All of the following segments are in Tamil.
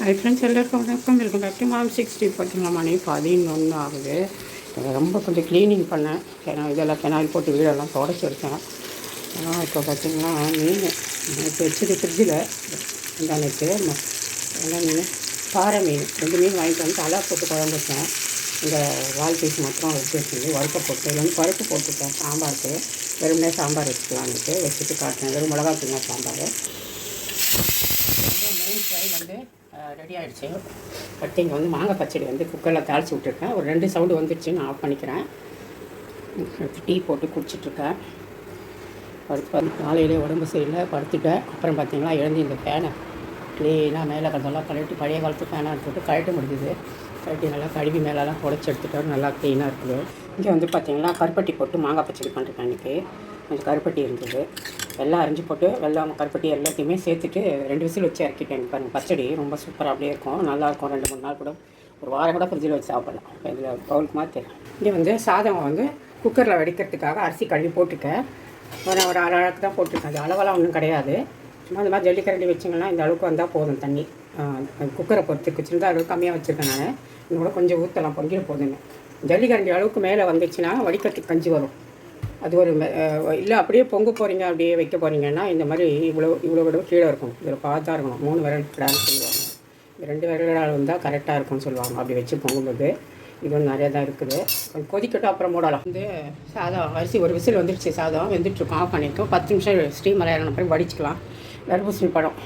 ஹை ஃப்ரெண்ட்ஸ் எல்லாருக்கும் வணக்கம். Welcome back to mom sixty பார்த்தீங்களா மணி பதினொன்று ஆகுது. ரொம்ப கொஞ்சம் க்ளீனிங் பண்ணேன். ஏன்னா இதெல்லாம் பெனாயில் போட்டு வீடெல்லாம் தொடச்சி எடுத்தேன் ஆனால் இப்போ பார்த்தீங்கன்னா மீன் நேற்று வச்சது ஃப்ரிட்ஜில் இந்த நேற்று என்ன மீன் பாறை மீன் ரெண்டு மீன் வாங்கிட்டு வந்து தலை போட்டு குழம்பு வச்சேன். இந்த வால் பீஸ் மட்டும் எடுத்து வச்சுருந்து வறுக்க போட்டு இல்லை பருப்பு போட்டுட்டேன் சாம்பாருக்கு. வெறுமனே சாம்பார் வச்சுக்கலான்ட்டு வச்சுட்டு காட்டினேன் வெறும் மிளகா தூங்க சாம்பார். மீன் ஃப்ரை வந்து ரெடி ஆகிடுச்சு அடுத்து இங்கே வந்து மாங்காய் பச்சடி வந்து குக்கரில் தாளித்து விட்ருக்கேன் ஒரு ரெண்டு சவுண்டு வந்துடுச்சு நான் ஆஃப் பண்ணிக்கிறேன். அடுத்து டீ போட்டு குடிச்சிட்ருக்கேன். படுத்து பார்த்து காலையிலே உடம்பு சரியில்லை படுத்துட்டேன். அப்புறம் பார்த்தீங்களா எழுந்து இந்த ஃபேனை க்ளீனாக மேலே கதெல்லாம் கழட்டி பழைய காலத்து ஃபேனாக போட்டு கழட்ட முடிஞ்சுது. கழட்டி நல்லா கழுவி மேலெலாம் புடச்சி எடுத்துட்டோம். நல்லா க்ளீனாக இருக்குது. இங்கே வந்து பார்த்தீங்கன்னா கருப்பட்டி போட்டு மாங்காய் பச்சடி பண்ணுறேன் இன்றைக்கி கொஞ்சம் கருப்பட்டி இருந்தது. எல்லாம் அரிஞ்சு போட்டு வெள்ளம் கருப்பட்டி எல்லாத்தையுமே சேர்த்துட்டு ரெண்டு விசில் வச்சு இறக்கிட்டேன். பாருங்க பச்சடி ரொம்ப சூப்பராக அப்படியே இருக்கும். நல்லாயிருக்கும் ரெண்டு மூணு நாள் கூட. ஒரு வாரம் கூட ஃப்ரிட்ஜில் வச்சு சாப்பிடலாம். இதில் பவுலுக்கு மாற்றி இங்கே வந்து சாதம் வந்து குக்கரில் வடிக்கிறதுக்காக அரிசி கழுவி போட்டுட்டேன் ஒரு ஒரு அரை அளவுக்கு தான் போட்டிருக்கேன். அது அளவெல்லாம் ஒன்றும் கிடையாது. சும்மா இந்த மாதிரி ஜல்லிக்கரண்டி வச்சிங்கன்னா இந்த அளவுக்கு வந்தால் போதும் தண்ணி. குக்கரை பொறுத்துக்கு சின்னதாக அளவு கம்மியாக வச்சுருக்கேன் நான். இன்னும் கூட கொஞ்சம் ஊற்றலாம் பொங்கிட போதுன்னு. ஜல்லிக்கரண்டி அளவுக்கு மேலே வந்துச்சுன்னா வடிக்கிறதுக்கு கஞ்சி வரும். அது ஒரு இல்லை அப்படியே பொங்க போகிறீங்க அப்படியே வைக்க போகிறீங்கன்னா இந்த மாதிரி இவ்வளோ இவ்வளோ விட கீழே இருக்கும் இதில் பார்த்தா இருக்கணும். மூணு விரல் கிடான்னு சொல்லுவாங்க. இந்த ரெண்டு விரலால் வந்தால் கரெக்டாக இருக்கும்னு சொல்லுவாங்க. அப்படி வச்சு பொங்கும்போது இது ஒன்று நிறையா தான் இருக்குது. கொஞ்சம் கொதிக்கட்டும் அப்புறம் மூடலாம். வந்து சாதம் அரிசி ஒரு விசில் வந்துடுச்சு சாதம் வெந்துட்டுருக்கோம். ஆஃப் பண்ணியிருக்கோம். பத்து நிமிஷம் ஸ்டீம் இறங்கின பிறகு வடிச்சிக்கலாம். தர்பூசணி பழம்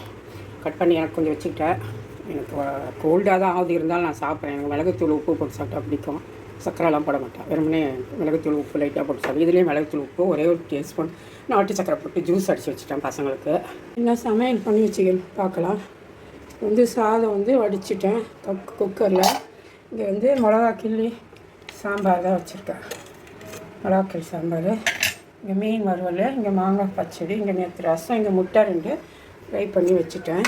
கட் பண்ணி எனக்கு கொஞ்சம் வச்சுக்கிட்டேன். எனக்கு கோல்டாக தான் ஆகுது. இருந்தாலும் நான் சாப்பிட்றேன். எனக்கு மிளகுத்தூள் உப்பு போட்டு சாப்பிட்டா பிடிக்கும். சக்கரைலாம் போட மாட்டேன். வெறுமனே மிளகுத்தூள் உப்பு லைட்டாக போட்டு சாப்பிடுவேன் இதுலேயும் மிளகுத்தூள் உப்பு ஒரே ஒரு டீஸ்பூன் நாட்டு சக்கரை போட்டு ஜூஸ் அடித்து வச்சுட்டேன் பசங்களுக்கு. என்ன சமையல் பண்ணி வச்சுக்கணும் பார்க்கலாம். வந்து சாதம் வந்து வடிச்சிட்டேன். கக் குக்கரில் இங்கே வந்து மிளகா கிள்ளி சாம்பார் தான் வச்சுருக்கேன். மிளகாக்கிள்ளி சாம்பார் இங்கே மீன் வறுவல் இங்கே மாங்காய் பச்சடி இங்கே நேற்று ரசம் இங்கே முட்டை ரெண்டு ஃப்ரை பண்ணி வச்சுட்டேன்.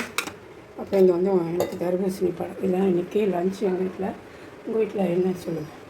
அப்புறம் இங்கே வந்து எனக்கு தர்பூசணி பழம் இதான் இன்றைக்கி லஞ்ச் எங்கள் வீட்டில் உங்கள் வீட்டில் என்ன சொல்லுங்கள்